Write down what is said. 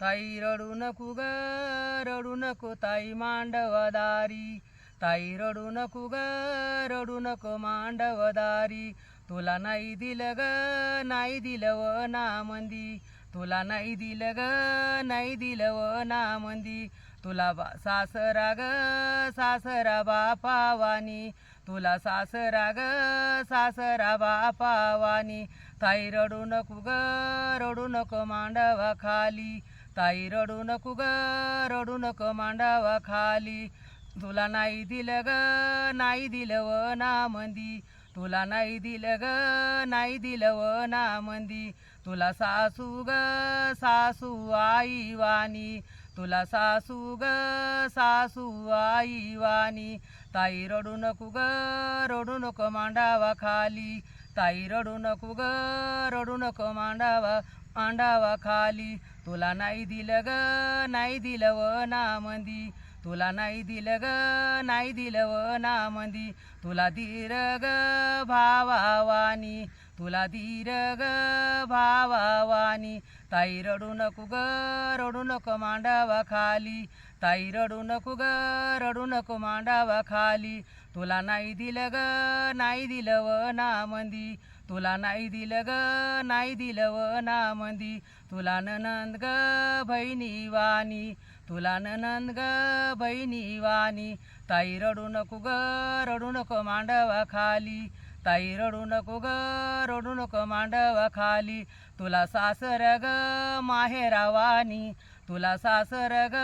ताई रडू नको ग रडू नको ताई मांडवदारी. ताई रडू नको ग रडू नको मांडवदारी. तुला नाही दिलं ग नाही दिलं व ना मंदी तुला नाही दिलं ग नाही दिलं व ना मंदी तुला बा सासरा ग सासरा बापावानी. तुला सासरा ग सासरा बापावानी. ताई रडू नको ग रडू नको मांडवा खाली. ताई रडू नको ग रडू नको मांडावा खाली. तुला नाही दिलं ग नाही दिलं व ना मंदी तुला नाही दिलं ग नाही दिलं व ना मंदी तुला सासू ग सासू आई वाणी. तुला सासू ग सासू आई वाणी. ताई रडू नको ग रडू नको मांडावा खाली. ताई रडू नको ग रडू नको मांडावा मांडावा खाली. तुला नाही दिलं ग नाही दिलं व ना मंदी तुला नाही दिलं ग नाही दिलं व ना मंदी तुला धीर ग भावावानी. तुला धीर ग भावावानी. ताई रडू नको ग रडू नको मांडावा खाली. ताई रडू नको ग रडू नको मांडावा खाली. तुला नाही दिलं ग नाही दिलं व ना मंदी तुला नाही दिलं ग नाही दिलं व ना मंदी तुला ननंद ग बहिणी वाणी. तुला ननंद ग बहिणी वाणी. ताई रडू नको ग रडू नको मांडवा खाली. ताई रडू नको ग रडू नको मांडवा खाली. तुला सासर ग माहेरावानी तुला सासर ग